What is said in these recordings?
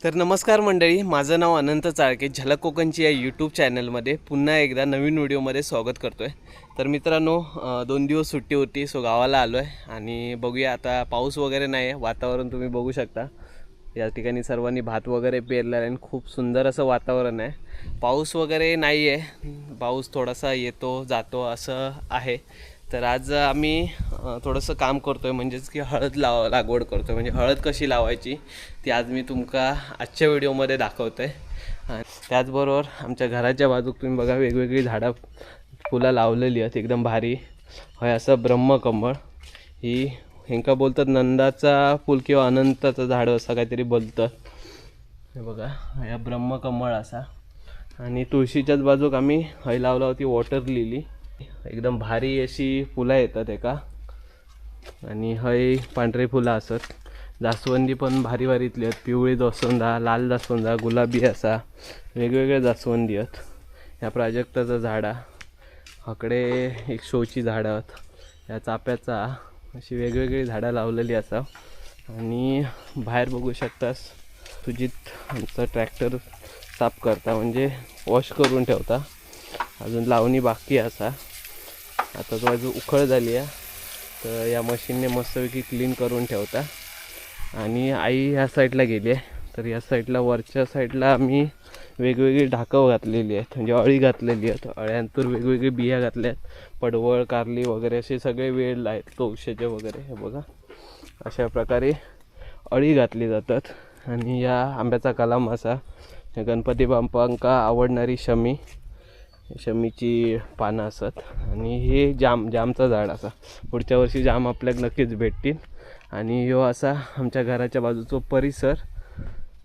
तर नमस्कार मंडळी माझं नाव अनंत चाळके झलक कोकणची या यूट्यूब चॅनलमध्ये पुन्हा एकदा नवीन व्हिडिओमध्ये स्वागत करतो आहे तर मित्रांनो दोन दिवस सुट्टी होती सो गावाला आलो आहे आणि बघूया आता पाऊस वगैरे नाही आहे वातावरण तुम्ही बघू शकता. या ठिकाणी सर्वांनी भात वगैरे पेरलेलं आहे आणि खूप सुंदर असं वातावरण आहे. पाऊस वगैरे नाही आहे पाऊस थोडासा येतो जातो असं आहे. तर आज आम्ही थोडंसं काम करतो आहे म्हणजेच की हळद लाव लागवड करतो आहे म्हणजे हळद कशी लावायची ती आज मी तुमका आजच्या व्हिडिओमध्ये दाखवतो आहे त्याचबरोबर आमच्या घराच्या बाजूक तुम्ही बघा वेगवेगळी झाडं फुलं लावलेली आहेत एकदम भारी. होय असं ब्रह्मकमळ. ही हेंका बोलतात नंदाचा फूल किंवा अनंताचं झाड असं काहीतरी बोलतं हे बघा ह्या ब्रह्मकमळ असा. आणि तुळशीच्याच बाजूक आम्ही हय लावला होती वॉटर लिली एकदम भारी अशी फुलं येतात एका. आणि हय पांढरी फुलं असत. जास्वंदी पण भारी भारीतली आहेत. पिवळी जास्वंदा लाल जास्वंदा गुलाबी असा. वेगवेगळे जास्वंदी आहेत. ह्या प्राजक्ताचं झाड. हकडे एक शोची झाडं आहेत. या चाप्याचा अशी वेगवेगळी झाडं लावलेली असा. आणि बाहेर बघू शकतास सुजित आमचा ट्रॅक्टर साफ करता म्हणजे वॉश करून ठेवता. अजून लावणी बाकी असा. आता जो माझी उखळ झाली आहे तर या मशीनने मस्तपैकी क्लीन करून ठेवता. आणि आई ह्या साईडला गेली आहे. तर या साईडला वरच्या साईडला आम्ही वेगवेगळी ढाकं घातलेली आहेत. म्हणजे अळी घातलेली आहेत अळ्यांतून वेगवेगळी बिया घातल्या आहेत. पडवळ कारली वगैरे असे सगळे वेळ आहेत. तोशेचे वगैरे हे बघा. अशा प्रकारे अळी घातली जातात. आणि या आंब्याचा कलाम असा. गणपती बाप्पांका आवडणारी शमी. शमीची पानं असत. आणि हे जाम जामचं झाड असा. पुढच्या वर्षी जाम आपल्याक नक्कीच भेटतील. आणि ह्यो असा आमच्या घराच्या बाजूचा परिसर.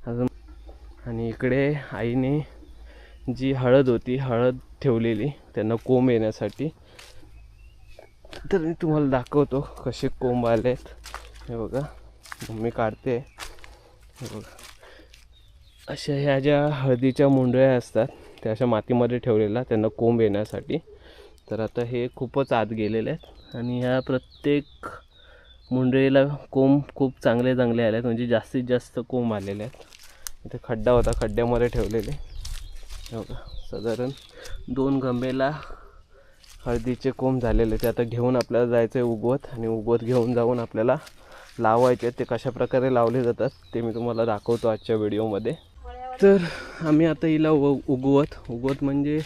अजून आणि इकडे आईने जी हळद होती हळद ठेवलेली त्यांना कोंब येण्यासाठी. तर मी तुम्हाला दाखवतो कसे कोंब आले आहेत हे बघा मम्मी काढते. हे बघा. अशा ह्या ज्या हळदीच्या मुंडळ्या असतात ते अशा मातीमध्ये ठेवलेला त्यांना कोंब येण्यासाठी. तर आता हे खूपच आत गेलेले आहेत. आणि ह्या प्रत्येक मुंडळीला कोंब खूप चांगले चांगले आले आहेत म्हणजे जास्तीत जास्त कोंब आलेले आहेत. इथे खड्डा होता खड्ड्यामध्ये ठेवलेले. हो का साधारण दोन गंबेला हळदीचे कोंब झालेले ते आता घेऊन आपल्याला जायचं आहे उगवत. आणि उगवत घेऊन जाऊन आपल्याला लावायचे ते कशा प्रकारे लावले जातात ते मी तुम्हाला दाखवतो आजच्या व्हिडिओमध्ये. तर आम्ही आता हिला उ उगवत. उगवत म्हणजे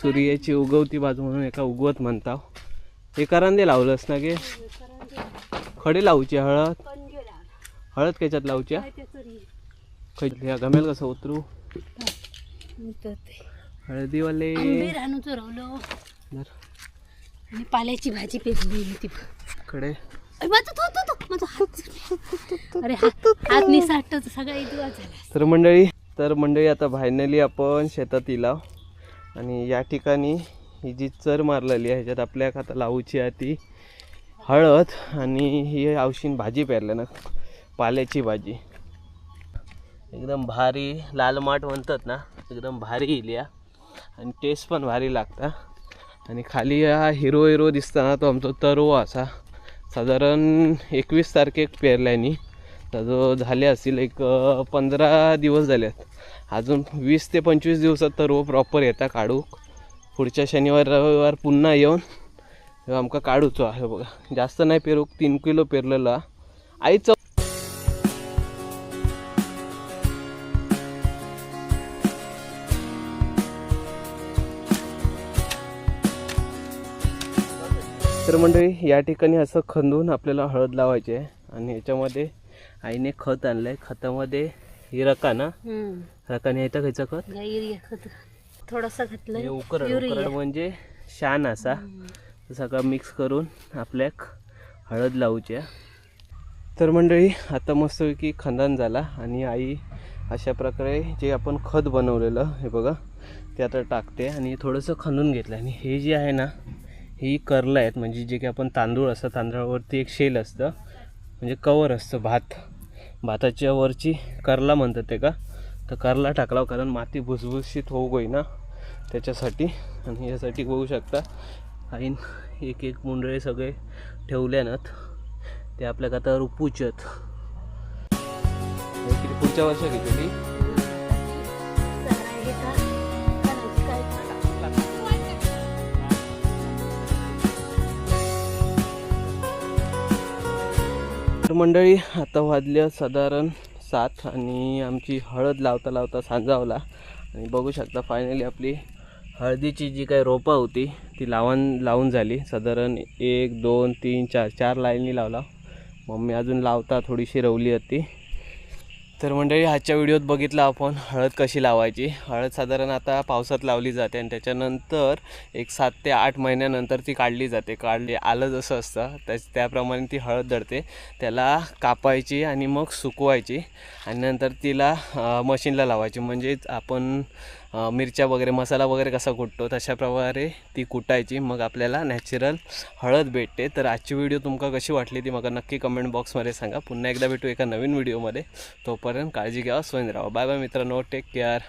सूर्याची उगवती बाजू म्हणून एका उगवत म्हणता. हे करांदे लावलंस ना गे? खडे लावची हळद? हळद त्याच्यात लावच्या? खै ह्या गमेल कसं उतरू? हळदीवाले. आणि पाल्याची भाजी पेरली कडे हात झाला. तर मंडळी तर मंडळी आता फायनली आपण शेतात इलाव आणि या ठिकाणी ही जी चर मारलेली आहे ह्याच्यात आपल्या आता लावूची आहे ती हळद आणि ही औषण भाजी पेरल्या ना पाल्याची भाजी. एकदम भारी लाल माठ म्हणतात ना एकदम भारी इल्या आणि टेस्ट पण भारी लागता. आणि खाली हा हिरो हिरो दिसताना तो आमचा तरो असा. साधारण एकवीस तारखेक पेरल्यानी तर झाले असतील एक पंधरा दिवस झाले आहेत. अजून वीस ते पंचवीस दिवसात तर प्रॉपर येता काढू. पुढच्या शनिवार रविवार पुन्हा येऊन आमका काढूचो आहे बघा. जास्त नाही पेरूक तीन किलो पेरलेलं. आई आईचं तर मंडळी या ठिकाणी असं खंदून आपल्याला हळद लावायची आहे. आणि याच्यामध्ये आईने खत आणलं आहे खतामध्ये ही रका ना? रकाने येतं खायचं खत? खत. थोडासा घातलं. उकरड युरिया. उकरड म्हणजे शान असा. सगळं मिक्स करून आपल्याक हळद लावूची आहे. तर मंडळी आता मस्तपैकी खंदान झाला आणि आई अशा प्रकारे जे आपण खत बनवलेलं हे बघा ते आता टाकते आणि थोडंसं खंदून घेतलं आणि हे जे आहे ना ही करलं आहेत म्हणजे जे की आपण तांदूळ असतं तांदळावरती एक शेल असतं. म्हणजे कवर असतं भात. भाताच्या वरची करला म्हणतात ते का? तर करला टाकला कारण माती भुसभुशीत होऊ गई ना त्याच्यासाठी आणि यासाठी बघू शकता. आईन एक एक मुंडळे सगळे ठेवल्यानंत ते आपल्याक आता रुपूचत. पुढच्या वर्षी घेतली? तर मंडळी आता वाजले साधारण सात आणि आमची हळद लावता लावता सांजावला. आणि बघू शकता फायनली आपली हळदीची जी काही रोपं होती ती लावण लावून झाली. साधारण एक दोन तीन चार चार लाईननी लावला. मम्मी अजून लावता थोडीशी रवली होती. तर मंडळी आजच्या व्हिडिओत बघितलं आपण हळद कशी लावायची. हळद साधारण आता पावसात लावली जाते आणि त्याच्यानंतर एक सात ते आठ महिन्यानंतर ती काढली जाते. काढली आलं जसं असतं त्याच त्याप्रमाणे ती हळद दडते. त्याला कापायची आणि मग सुकवायची. आणि नंतर तिला मशीनला लावायची. म्हणजेच आपण मिरच्या वगैरे मसाला वगैरे कसा कुटतो तशा प्रकारे ती कुटायची. मग आपल्याला नॅचरल हळद भेटते. तर आजची व्हिडिओ तुमका कशी वाटली ती मला नक्की कमेंट बॉक्समध्ये सांगा. पुन्हा एकदा भेटू एका नवीन व्हिडिओमध्ये तोपर्यंत काळजी घ्या. स्वयं राहा. बाय बाय मित्रांनो. Take care